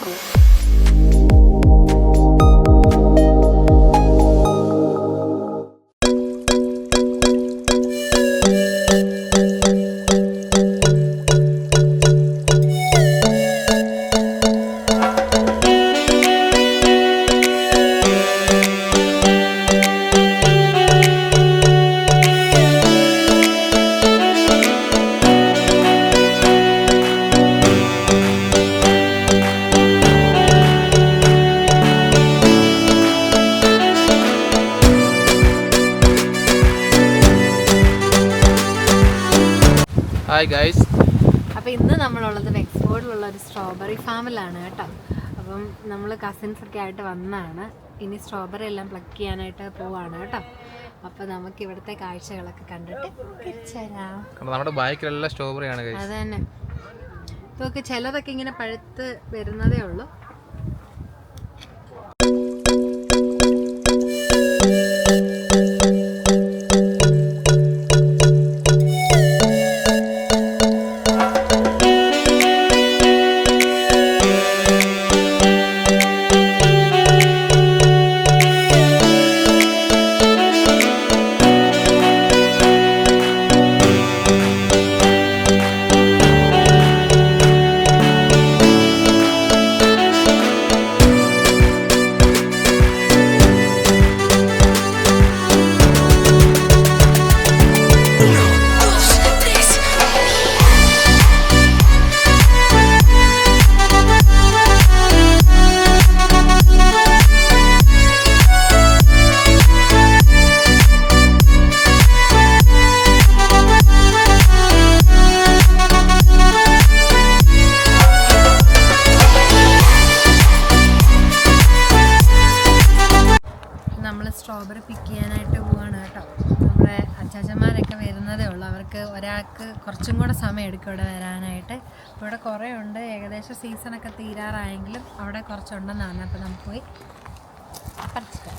Cool. Hi guys അപ്പോൾ ഇന്ന് നമ്മളുള്ളത് വെക്സ്ഫോർഡിലുള്ള ഒരു സ്ട്രോബെറി ഫാമിലാണ് കേട്ടോ. അപ്പം നമ്മൾ കസിൻസ് ഒക്കെ ആയിട്ട് വന്നതാണ് ഇനി സ്ട്രോബെറി എല്ലാം പ്ലക്ക് ചെയ്യാനായിട്ട് പോവാണ് കേട്ടോ. അപ്പോൾ നമുക്ക് ഇവിടുത്തെ കാഴ്ചകളൊക്കെ കണ്ടിട്ട് തിരിച്ചു വരാം നമ്മുടെ ബൈക്കിലെല്ലാം സ്ട്രോബെറിയാണ് അത് തന്നെ. ഇതൊക്കെ ചിലതൊക്കെ ഇങ്ങനെ പഴുത്ത് വരുന്നതേ ഉള്ളൂ. കുറേ ഉണ്ട് ഏകദേശം സീസണൊക്കെ തീരാറായെങ്കിലും അവിടെ കുറച്ചുണ്ടെന്നാണ്. അപ്പോൾ നമുക്ക് പോയി പറിച്ചിട്ട്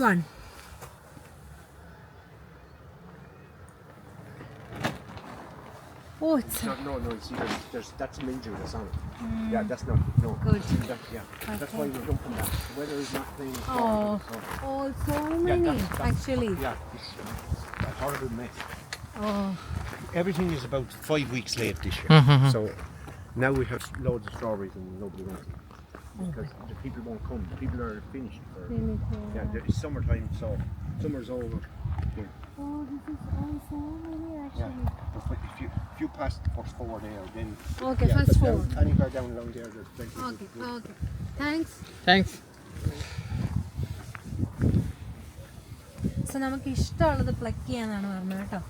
one. Oh, it's No, no, no. See, there's, there's that's mildew that's on it. Yeah, that's not no. Good. That, yeah, that's why we don't come back. The weather is not playing. Oh. So, oh, so yeah, many that's, that's, actually. Yeah, it's, it's a horrible mess. Oh, Everything is about five weeks late this year. Mhm. So now we have loads of strawberries and nobody wants them because the people won't come. The people are finished. For, yeah, yeah it's summertime, so summer's over. Yeah. oh, this is awesome so many Yeah. actually. But if you if you pass the first four there, then Okay, yeah, first four. down- Anywhere down along there, there's plenty. of Okay, good- okay. Thanks. Thanks. So നമുക്ക് ഇഷ്ടമുള്ളത് pluck ചെയ്യാന്നാണ് പറഞ്ഞത് കേട്ടോ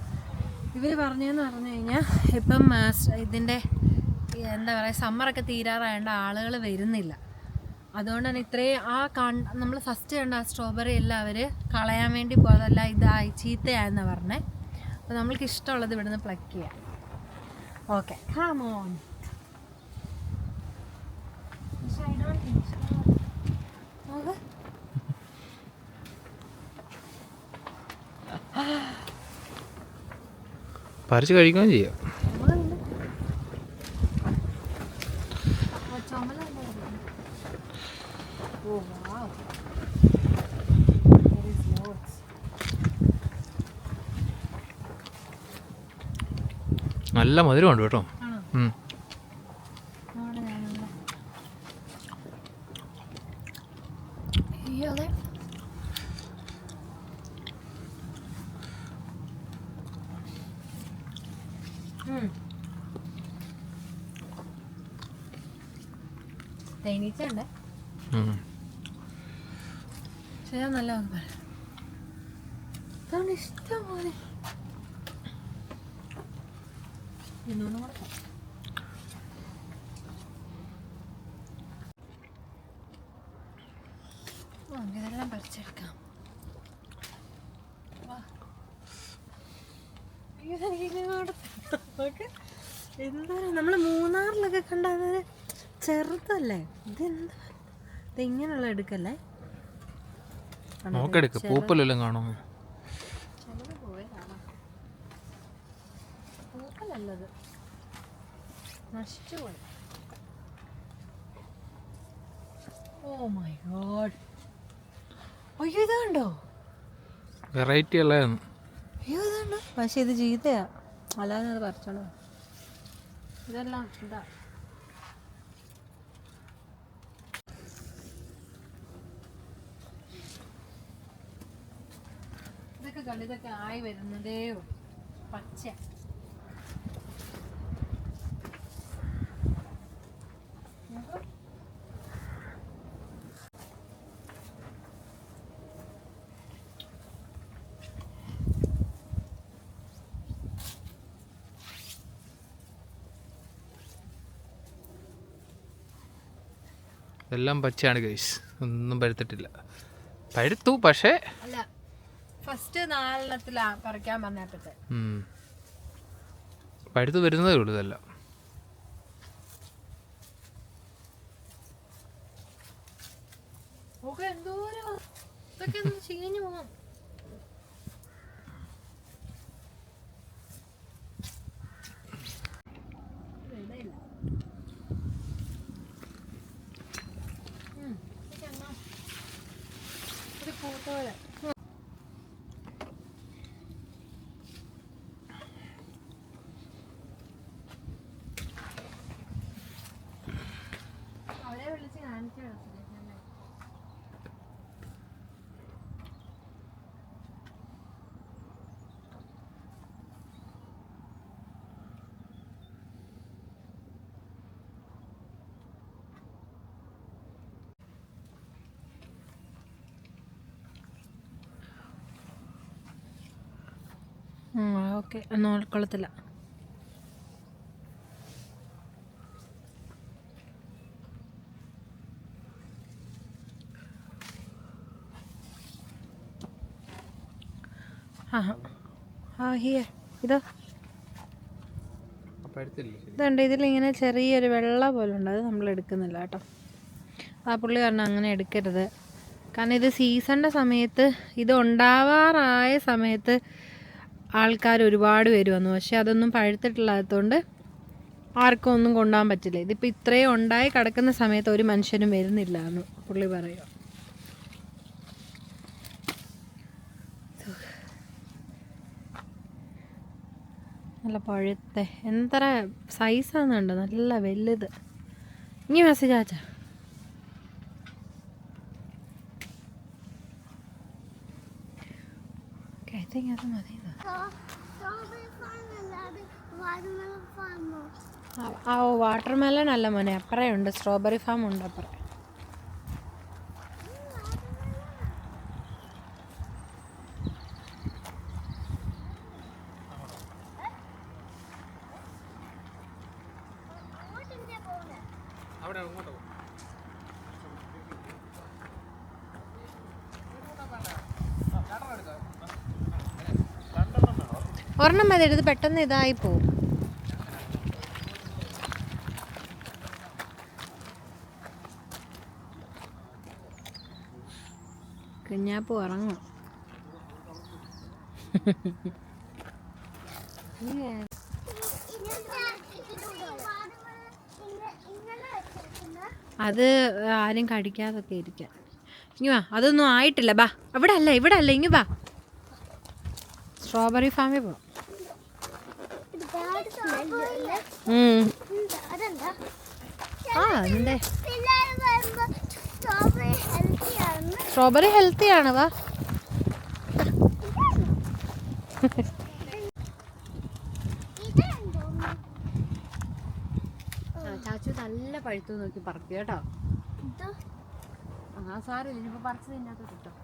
ഇവർ പറഞ്ഞതെന്ന് പറഞ്ഞു കഴിഞ്ഞാൽ ഇപ്പം ഇതിന്റെ എന്താ പറയുക സമ്മറൊക്കെ തീരാറായതുകൊണ്ട് ആളുകൾ വരുന്നില്ല അതുകൊണ്ട് തന്നെ ഇത്രയും ആ കൺ നമ്മൾ ഫസ്റ്റ് കണ്ട ആ സ്ട്രോബെറി എല്ലാം അവർ കളയാൻ വേണ്ടി പോയതല്ല ഇതായി ചീത്തയായെന്ന് പറഞ്ഞേ. അപ്പോൾ നമ്മൾക്ക് ഇഷ്ടമുള്ളത് ഇവിടുന്ന് പ്ലക്ക് ചെയ്യാം. ഓക്കെ ഹാമോൺ പറിച്ച് കഴിക്കുകയും ചെയ്യാം ചുമലുണ്ട്. ആ, ചുമലുണ്ട് അവിടെ. ഓ, wow. There is loads. നല്ല മധുരമുണ്ട് കേട്ടോ. തേനീച്ചയുണ്ട്. ഞാൻ നല്ല വാക്ക് പറയാം. ഇതെല്ലാം പറിച്ചെടുക്കാം. എന്താ നമ്മൾ മൂന്നാറിലൊക്കെ കണ്ട ചെറുതല്ലേ? ഇതെന്താ? ഇതെങ്ങനെയുള്ള എടുക്കല്ലേ കണ്ടോ? നോക്കെടുക്ക് പൂപ്പലെല്ലാം കാണുമോ ചിലത് പോയതാണ് പൂക്കളല്ലത് നശിച്ചു പോയി ഓ പൂപ്പലെല്ലാം അയ്യോ കണ്ടോ? വെറൈറ്റി അല്ലായിരുന്നു അയ്യോ പക്ഷെ ഇത് ചീത്തയാ. അല്ലാതെ അത് പറിച്ചോളൂ ഇതെല്ലാം ഇതാ. ഇതൊക്കെ ആയി വരുന്നതേ ഉള്ളൂ. പച്ച. എല്ലാം പച്ചയാണ് ഗൈസ് ഒന്നും പഴുത്തിട്ടില്ല. പഴുത്തു പക്ഷേ അല്ല ഫസ്റ്റ് നാലെണ്ണത്തിലാ പറിക്കാൻ ഉം. പഴുത്ത് വരുന്നതേ ഉള്ളൂ ഇതെല്ലാം. പൂത്തോലെ ഓക്കെ. നോക്കൊള്ളത്തില്ല കൊള്ളത്തില്ല. ആ ആ ഹിയർ ഇതോ. പഴുത്തില്ല ഇതുണ്ട്. ഇതിലിങ്ങനെ ചെറിയൊരു വെള്ള പോലെ ഉണ്ട്. അത് നമ്മൾ എടുക്കുന്നില്ല കേട്ടോ. ആ പുള്ളി കാരണം അങ്ങനെ എടുക്കരുത്. കാരണം ഇത് സീസണിന്റെ സമയത്ത് ഇത് ഉണ്ടാവാറായ സമയത്ത് ആൾക്കാർ ഒരുപാട് പേര് വന്നു. പക്ഷെ അതൊന്നും പഴുത്തിട്ടില്ലാത്തതുകൊണ്ട് ആർക്കും ഒന്നും കൊണ്ടുപോകാൻ പറ്റില്ല. ഇതിപ്പോൾ ഇത്രയും ഉണ്ടായി കിടക്കുന്ന സമയത്ത് ഒരു മനുഷ്യനും വരുന്നില്ല എന്ന് പുള്ളി പറയുക നല്ല പഴുത്ത. എത്ര സൈസാന്നുണ്ട് നല്ല വലുത്. ഇനി മെസ്സേജ് ഐ തിങ്ക് അത് മതി. ഓ വാട്ടർ മെലൺ അല്ല മോനെ. അപ്പുറേ ഉണ്ട്. സ്ട്രോബെറി ഫാം ഉണ്ട് അപ്പറേ അവിടെ അങ്ങോട്ടോ ഒരെണ്ണം മതി എടുത്ത് പെട്ടെന്ന് ഇതായി പോവും. കുഞ്ഞാപ്പ് ഉറങ്ങും. അത് ആരും കടിക്കാതൊക്കെ ഇരിക്കാം. ഇനി വാ അതൊന്നും ആയിട്ടില്ല. ബാ അവിടെ അല്ല ഇവിടെ അല്ല ഇങ്ങി വാ. സ്ട്രോബെറി ഫാമിൽ പോവാം സ്ട്രോബെറി ഹെൽത്തി ആണ് വാ. ചാച്ചു നല്ല പഴുത്തു നോക്കി പറക്കും കേട്ടോ. ആ സാറില്ല ഇനിയിപ്പോ പറിച്ച് തിന്നകത്ത് കിട്ടും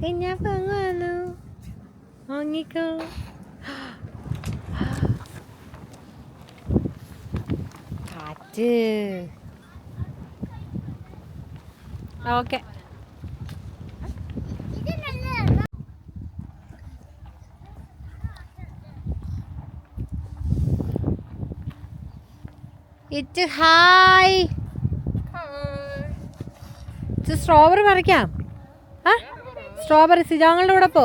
കുഞ്ഞാപ്പ അങ്ങ് വന്നു വാങ്ങിക്കോ കാറ്റ് ഓക്കെ ഇറ്റ് ഹായ് സ്ട്രോബെറി പറിക്കാം ആ സ്ട്രോബെറി സിജാങ്ങളുടെ കൂടെ പോ.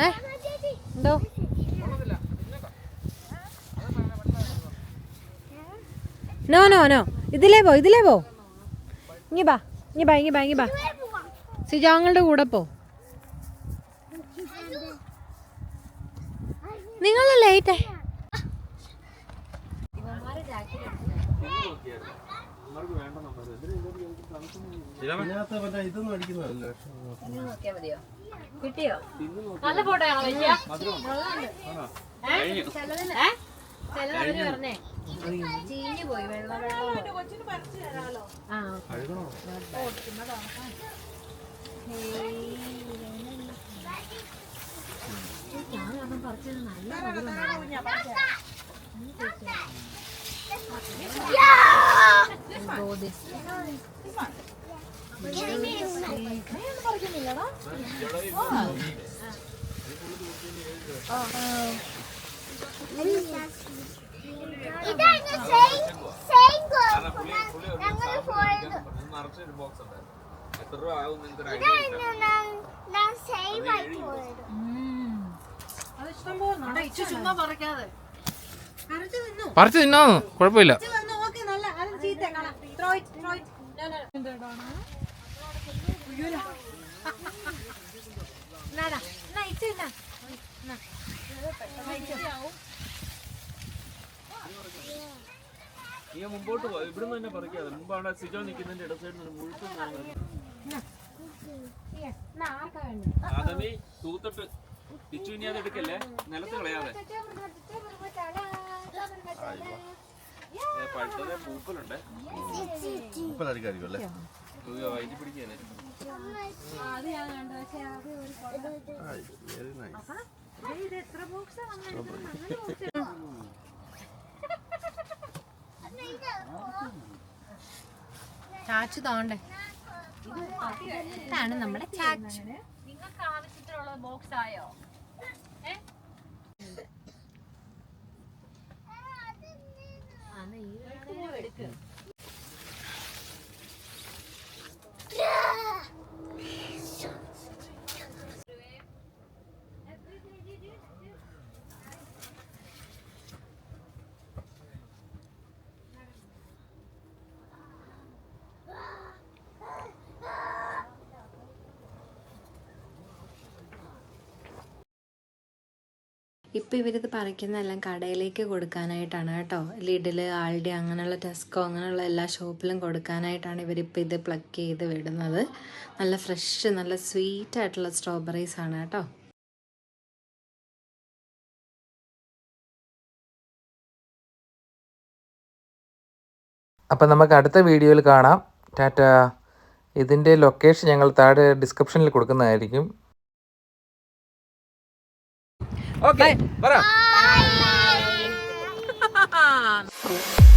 ഏ? എന്തോ? നോ നോ നോ ഇതിലേ പോ ഇതിലേ പോ. ഇങ്ങി ബാ ഇങ്ങി ബാ ഇങ്ങി ബാ ഇങ്ങി ബാ. സിജാങ്ങളുടെ കൂടെ പോ. നിങ്ങൾ ലേറ്റ് കിട്ടിയോ? നല്ല ഫോട്ടോ ആണോ ചിലത് അവർ പറഞ്ഞേ. ചീഞ്ഞു പോയി വെള്ളം വെള്ളം. ആ. ഞാനൊന്നും പറിച്ചത് നല്ല ഇതാണ് സെയിം സെയിം ഞങ്ങൾ പോയത്. തിന്നു പറിച്ച് തിന്നാന്ന് കുഴപ്പമില്ല. നോ മുമ്പോട്ട് പോ ഇവിടുന്ന് തന്നെ പറിക്കാതെ. മുമ്പാണ് സിജോ നിൽക്കുന്നതിന്റെ ഇട സൈഡിൽ നിന്ന് മുഴുത്തും ആദമി തൂത്തിട്ട് പിച്ചു ഇനി അത് എടുക്കല്ലേ? നിലത്ത് കളയാതെ. പഴുത്തത് പൂപ്പലുണ്ട് ഉപ്പലായിരിക്കും അല്ലേ? ചാച്ചു തോണ്ടേ. ഇതാണ് നമ്മുടെ ചാച്ചു. നിങ്ങൾക്ക് ആവശ്യത്തിനുള്ള ബോക്സ് ആയോ? എടുക്ക്. ഇപ്പോൾ ഇവരിത് പറിക്കുന്നതെല്ലാം കടയിലേക്ക് കൊടുക്കാനായിട്ടാണ് കേട്ടോ. ലിഡിൽ ആൾഡി അങ്ങനെയുള്ള ടെസ്കോ അങ്ങനെയുള്ള എല്ലാ ഷോപ്പിലും കൊടുക്കാനായിട്ടാണ് ഇവരിപ്പോൾ ഇത് പ്ലക്ക് ചെയ്ത് വിടുന്നത്. നല്ല ഫ്രഷ് നല്ല സ്വീറ്റ് ആയിട്ടുള്ള സ്ട്രോബെറീസ് ആണ് കേട്ടോ. അപ്പം നമുക്ക് അടുത്ത വീഡിയോയിൽ കാണാം. ടാറ്റ. ഇതിന്റെ ലൊക്കേഷൻ ഞങ്ങൾ താഴെ ഡിസ്ക്രിപ്ഷനിൽ കൊടുക്കുന്നതായിരിക്കും. ഓക്കെ പറ Bye.